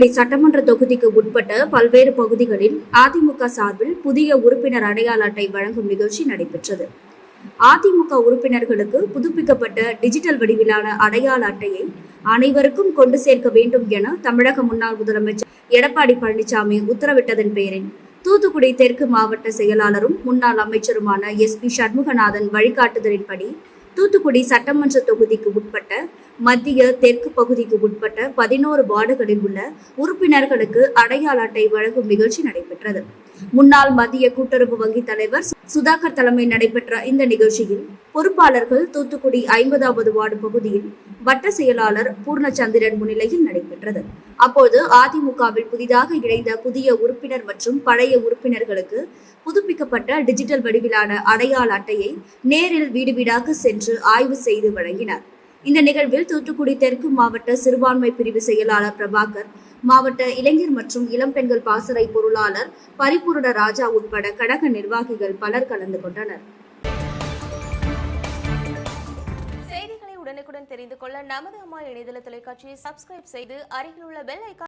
தூத்துக்குடி சட்டமன்ற தொகுதிக்கு உட்பட்ட பல்வேறு பகுதிகளில் அதிமுக சார்பில் புதிய உறுப்பினர் அடையாள அட்டை வழங்கும் நிகழ்ச்சி நடைபெற்றது. அதிமுக உறுப்பினர்களுக்கு புதுப்பிக்கப்பட்ட டிஜிட்டல் வடிவிலான அடையாள அட்டையை அனைவருக்கும் கொண்டு சேர்க்க வேண்டும் என தமிழக முன்னாள் முதலமைச்சர் எடப்பாடி பழனிசாமி உத்தரவிட்டதன் பேரில் தூத்துக்குடி தெற்கு மாவட்ட செயலாளரும் முன்னாள் அமைச்சருமான எஸ் பி சண்முகநாதன் வழிகாட்டுதலின்படி தூத்துக்குடி சட்டமன்ற தொகுதிக்கு உட்பட்ட மத்திய தெற்கு பகுதிக்கு உட்பட்ட பதினோரு வார்டுகளில் உள்ள உறுப்பினர்களுக்கு அடையாள அட்டை வழங்கும் நிகழ்ச்சி நடைபெற்றது. முன்னாள் மத்திய கூட்டுறவு வங்கி தலைவர் சுதாகர் தலைமை நடைபெற்ற இந்த நிகழ்ச்சியில் பொறுப்பாளர்கள் தூத்துக்குடி ஐம்பதாவது வார்டு பகுதியில் வட்ட செயலாளர் பூர்ணச்சந்திரன் முன்னிலையில் நடைபெற்றது. அப்போது அதிமுகவில் புதிதாக இணைந்த புதிய உறுப்பினர் மற்றும் பழைய உறுப்பினர்களுக்கு புதுப்பிக்கப்பட்ட டிஜிட்டல் வடிவிலான அடையாள அட்டையை நேரில் வீடு வீடாக சென்று ஆய்வு செய்து வழங்கினார். இந்த நிகழ்வில் தூத்துக்குடி தெற்கு மாவட்ட சிறுபான்மை பிரிவு செயலாளர் பிரபாகர் மாவட்ட இளைஞர் மற்றும் இளம்பெண்கள் பாசறை பொருளாளர் பரிபூரண ராஜா உட்பட கழக நிர்வாகிகள் பலர் கலந்து கொண்டனர். செய்திகளை உடனுக்குடன் தெரிந்து கொள்ள நமது அம்மா இணையதள தொலைக்காட்சியை சப்ஸ்கிரைப் செய்து அருகில் உள்ள பெல் ஐக்கான்